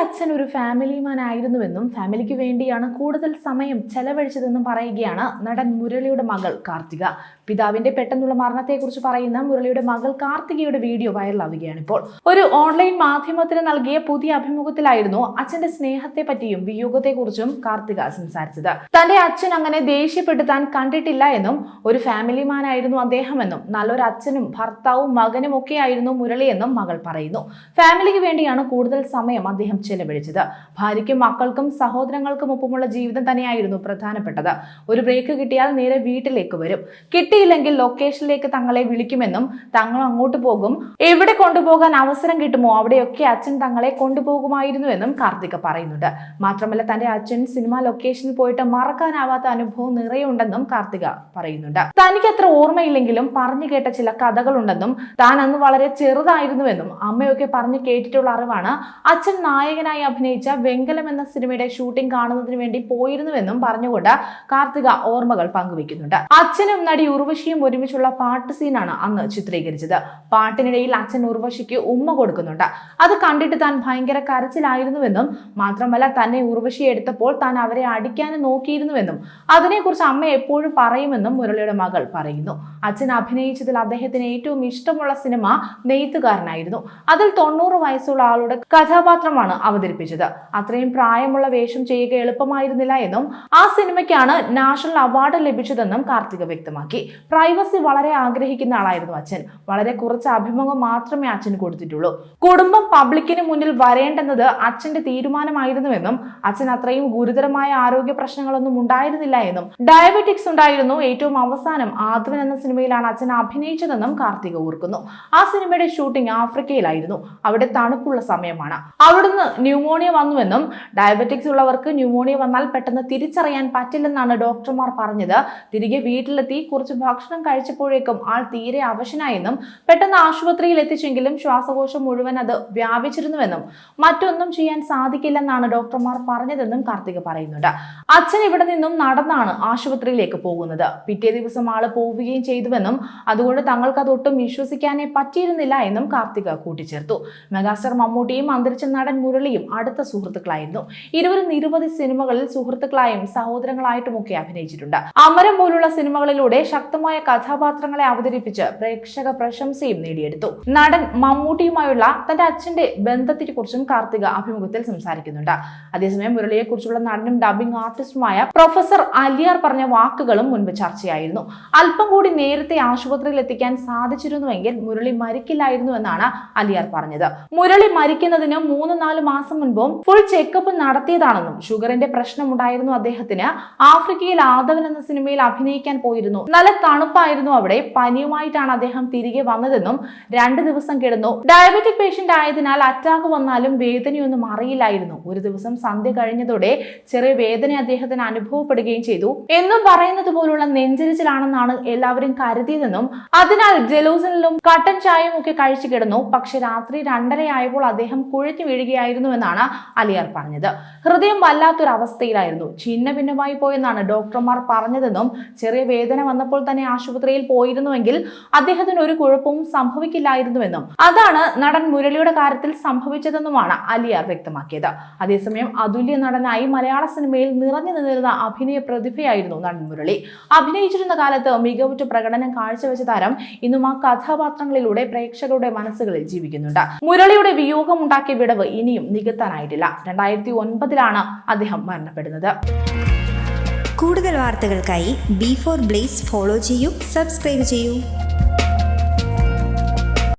അച്ഛൻ ഒരു ഫാമിലി മാൻ ആയിരുന്നുവെന്നും ഫാമിലിക്ക് വേണ്ടിയാണ് കൂടുതൽ സമയം ചെലവഴിച്ചതെന്നും പറയുകയാണ് നടൻ മുരളിയുടെ മകൾ കാർത്തിക. പിതാവിന്റെ പെട്ടെന്നുള്ള മരണത്തെക്കുറിച്ച് പറയുന്ന മുരളിയുടെ മകൾ കാർത്തികയുടെ വീഡിയോ വൈറലാവുകയാണ് ഇപ്പോൾ ഒരു ഓൺലൈൻ മാധ്യമത്തിന് നൽകിയ പുതിയ അഭിമുഖത്തിലായിരുന്നു അച്ഛന്റെ സ്നേഹത്തെ പറ്റിയും വിയോഗത്തെക്കുറിച്ചും കാർത്തിക സംസാരിച്ചത്. തന്റെ അച്ഛൻ അങ്ങനെ ദേഷ്യപ്പെട്ട് താൻ കണ്ടിട്ടില്ല എന്നും ഒരു ഫാമിലി മാൻ ആയിരുന്നു അദ്ദേഹമെന്നും നല്ലൊരു അച്ഛനും ഭർത്താവും മകനും ഒക്കെ ആയിരുന്നു മുരളിയെന്നും മകൾ പറയുന്നു. ഫാമിലിക്ക് വേണ്ടിയാണ് കൂടുതൽ സമയം അദ്ദേഹം ചെലവഴിച്ചത്. ഭാര്യയ്ക്കും മക്കൾക്കും സഹോദരങ്ങൾക്കും ഒപ്പമുള്ള ജീവിതം തന്നെയായിരുന്നു പ്രധാനപ്പെട്ടത്. ഒരു ബ്രേക്ക് കിട്ടിയാൽ നേരെ വീട്ടിലേക്ക് വരും. കിട്ടിയില്ലെങ്കിൽ ലൊക്കേഷനിലേക്ക് തങ്ങളെ വിളിക്കുമെന്നും തങ്ങൾ അങ്ങോട്ട് പോകും. എവിടെ കൊണ്ടുപോകാൻ അവസരം കിട്ടുമോ അവിടെയൊക്കെ അച്ഛൻ തങ്ങളെ കൊണ്ടുപോകുമായിരുന്നുവെന്നും കാർത്തിക പറയുന്നുണ്ട്. മാത്രമല്ല തന്റെ അച്ഛൻ സിനിമ ലൊക്കേഷനിൽ പോയിട്ട് മറക്കാനാവാത്ത അനുഭവം നിറയുണ്ടെന്നും കാർത്തിക പറയുന്നുണ്ട്. തനിക്ക് അത്ര ഓർമ്മയില്ലെങ്കിലും പറഞ്ഞു കേട്ട ചില കഥകളുണ്ടെന്നും താൻ അന്ന് വളരെ ചെറുതായിരുന്നുവെന്നും അമ്മയൊക്കെ പറഞ്ഞു കേട്ടിട്ടുള്ള അറിവാണ് അച്ഛൻ നായകനായി അഭിനയിച്ച വെങ്കലം എന്ന സിനിമയുടെ ഷൂട്ടിംഗ് കാണുന്നതിന് വേണ്ടി പോയിരുന്നുവെന്നും പറഞ്ഞുകൊണ്ട് കാർത്തിക ഓർമ്മകൾ പങ്കുവെക്കുന്നുണ്ട് അച്ഛനും നടി ഉർവശിയും ഒരുമിച്ചുള്ള പാട്ട് സീനാണ് അന്ന് ചിത്രീകരിച്ചത്. പാട്ടിനിടയിൽ അച്ഛൻ ഉർവശിക്ക് ഉമ്മ കൊടുക്കുന്നുണ്ട്. അത് കണ്ടിട്ട് താൻ ഭയങ്കര കരച്ചിലായിരുന്നുവെന്നും മാത്രമല്ല തന്നെ ഉർവശി എടുത്തപ്പോൾ താൻ അവരെ അടിക്കാനും നോക്കിയിരുന്നുവെന്നും അതിനെക്കുറിച്ച് അമ്മ എപ്പോഴും പറയുമെന്നും മുരളിയുടെ മകൾ പറയുന്നു. അച്ഛൻ അഭിനയിച്ചതിൽ അദ്ദേഹത്തിന് ഏറ്റവും ഇഷ്ടമുള്ള സിനിമ നെയ്ത്തുകാരനായിരുന്നു. അതിൽ തൊണ്ണൂറ് വയസ്സുള്ള ആളുടെ കഥാപാത്രമാണ് അവതരിപ്പിച്ചത്. അത്രയും പ്രായമുള്ള വേഷം ചെയ്യുക എളുപ്പമായിരുന്നില്ല എന്നും ആ സിനിമയ്ക്കാണ് നാഷണൽ അവാർഡ് ലഭിച്ചതെന്നും കാർത്തിക വ്യക്തമാക്കി. പ്രൈവസി വളരെ ആഗ്രഹിക്കുന്ന ആളായിരുന്നു അച്ഛൻ. വളരെ കുറച്ച് അഭിമുഖം മാത്രമേ അച്ഛന് കൊടുത്തിട്ടുള്ളൂ. കുടുംബം പബ്ലിക്കിന് മുന്നിൽ വരേണ്ടെന്നത് അച്ഛന്റെ തീരുമാനമായിരുന്നുവെന്നും അച്ഛൻ അത്രയും ഗുരുതരമായ ആരോഗ്യ പ്രശ്നങ്ങളൊന്നും ഉണ്ടായിരുന്നില്ല എന്നും ഡയബറ്റിക്സ് ഉണ്ടായിരുന്നു ഏറ്റവും അവസാനം ആദ്വൻ എന്ന സിനിമയിലാണ് അച്ഛൻ അഭിനയിച്ചതെന്നും കാർത്തിക ഓർക്കുന്നു. ആ സിനിമയുടെ ഷൂട്ടിംഗ് ആഫ്രിക്കയിലായിരുന്നു. അവിടെ തണുപ്പുള്ള സമയമാണ്. അവിടുന്ന് ന്യൂമോണിയ വന്നുവെന്നും ഡയബറ്റിക്സ് ഉള്ളവർക്ക് ന്യൂമോണിയ വന്നാൽ പെട്ടെന്ന് തിരിച്ചറിയാൻ പറ്റില്ലെന്നാണ് ഡോക്ടർമാർ പറഞ്ഞത്. തിരികെ വീട്ടിലെത്തി കുറച്ച് ഭക്ഷണം കഴിച്ചപ്പോഴേക്കും ആൾ തീരെ അവശനായെന്നും പെട്ടെന്ന് ആശുപത്രിയിൽ എത്തിച്ചെങ്കിലും ശ്വാസകോശം മുഴുവൻ അത് വ്യാപിച്ചിരുന്നുവെന്നും മറ്റൊന്നും ചെയ്യാൻ സാധിക്കില്ലെന്നാണ് ഡോക്ടർമാർ പറഞ്ഞതെന്നും കാർത്തിക പറയുന്നുണ്ട്. അച്ഛൻ ഇവിടെ നിന്നും നടന്നാണ് ആശുപത്രിയിലേക്ക് പോകുന്നത്. പിറ്റേ ദിവസം ആൾ പോവുകയും ചെയ്തുവെന്നും അതുകൊണ്ട് തങ്ങൾക്ക് അതൊട്ടും വിശ്വസിക്കാനേ പറ്റിയിരുന്നില്ല എന്നും കാർത്തിക കൂട്ടിച്ചേർത്തു. മെഗാസ്റ്റർ മമ്മൂട്ടിയും അന്തരിച്ച നടൻ മുരളിയും അടുത്ത സുഹൃത്തുക്കളായിരുന്നു. ഇരുവരും നിരവധി സിനിമകളിൽ സുഹൃത്തുക്കളായും സഹോദരങ്ങളായിട്ടുമൊക്കെ അഭിനയിച്ചിട്ടുണ്ട്. അമരം പോലുള്ള സിനിമകളിലൂടെ ശക്തമായ കഥാപാത്രങ്ങളെ അവതരിപ്പിച്ച് പ്രേക്ഷക പ്രശംസയും നേടിയെടുത്തു. നടൻ മമ്മൂട്ടിയുമായുള്ള തന്റെ അച്ഛന്റെ ബന്ധത്തിനെ കുറിച്ചും കാർത്തിക അഭിമുഖത്തിൽ സംസാരിക്കുന്നുണ്ട്. അതേസമയം മുരളിയെ കുറിച്ചുള്ള നടനും ഡബിംഗ് ആർട്ടിസ്റ്റുമായ പ്രൊഫസർ അലിയാർ പറഞ്ഞ വാക്കുകളും മുൻപ് ചർച്ചയായിരുന്നു. അല്പം കൂടി നേരത്തെ ആശുപത്രിയിൽ എത്തിക്കാൻ സാധിച്ചിരുന്നുവെങ്കിൽ മുരളി മരിക്കില്ലായിരുന്നു എന്നാണ് അലിയാർ പറഞ്ഞത്. മുരളി മരിക്കുന്നതിന് മൂന്ന് നാല് മാസം മുൻപും ഫുൾ ചെക്കപ്പ് നടത്തിയതാണെന്നും ഷുഗറിന്റെ പ്രശ്നമുണ്ടായിരുന്നു അദ്ദേഹത്തിന്. ആഫ്രിക്കയിൽ ആദവൻ എന്ന സിനിമയിൽ അഭിനയിക്കാൻ പോയിരുന്നു. നല്ല തണുപ്പായിരുന്നു അവിടെ. പനിയുമായിട്ടാണ് അദ്ദേഹം തിരികെ വന്നതെന്നും രണ്ട് ദിവസം കിടന്നു. ഡയബറ്റിക് പേഷ്യന്റ് ആയതിനാൽ അറ്റാക്ക് വന്നാലും വേദനയൊന്നും അറിയില്ലായിരുന്നു. ഒരു ദിവസം സന്ധ്യ കഴിഞ്ഞതോടെ ചെറിയ വേദന അദ്ദേഹത്തിന് അനുഭവപ്പെടുകയും ചെയ്തു. എന്നും പറയുന്നത് പോലുള്ള നെഞ്ചരിച്ചിലാണെന്നാണ് എല്ലാവരും കരുതിയതെന്നും അതിനാൽ ജലൂസനിലും കട്ടൻ ചായയും ഒക്കെ കഴിച്ചു കിടന്നു. പക്ഷെ രാത്രി രണ്ടരയായപ്പോൾ അദ്ദേഹം കുഴഞ്ഞു വീഴുകയായിരുന്നുവെന്നാണ് അലിയാർ പറഞ്ഞത്. ഹൃദയം വല്ലാത്തൊരു അവസ്ഥയിലായിരുന്നു ഛിന്ന ഭിന്നമായി പോയെന്നാണ് ഡോക്ടർമാർ പറഞ്ഞതെന്നും ചെറിയ വേദന വന്നപ്പോൾ തന്നെ ആശുപത്രിയിൽ പോയിരുന്നുവെങ്കിൽ അദ്ദേഹത്തിന് ഒരു കുഴപ്പവും സംഭവിക്കില്ലായിരുന്നുവെന്നും അതാണ് നടൻ മുരളിയുടെ കാര്യത്തിൽ സംഭവിച്ചതെന്നുമാണ് അലിയാർ വ്യക്തമാക്കിയത്. അതേസമയം അതുല്യ നടനായി മലയാള സിനിമയിൽ നിറഞ്ഞു നിന്നിരുന്ന അഭിനയ പ്രതിഭയായിരുന്നു നടൻ മുരളി. അഭിനയിച്ചിരുന്ന കാലത്ത് മികവുറ്റ പ്രകടനം കാഴ്ചവെച്ച താരം ഇന്നും ആ കഥാപാത്രങ്ങളിലൂടെ പ്രേക്ഷകരുടെ മനസ്സുകളിൽ ജീവിക്കുന്നുണ്ട്. മുരളിയുടെ വിയോഗമുണ്ടാക്കിയ വിടവ് ഇനിയും നികത്താനായിട്ടില്ല. രണ്ടായിരത്തി ഒൻപതിലാണ് അദ്ദേഹം മരണപ്പെടുന്നത്. കൂടുതൽ വാർത്തകൾക്കായി ബി ഫോർ ബ്ലേസ് ഫോളോ ചെയ്യൂ സബ്സ്ക്രൈബ് ചെയ്യൂ.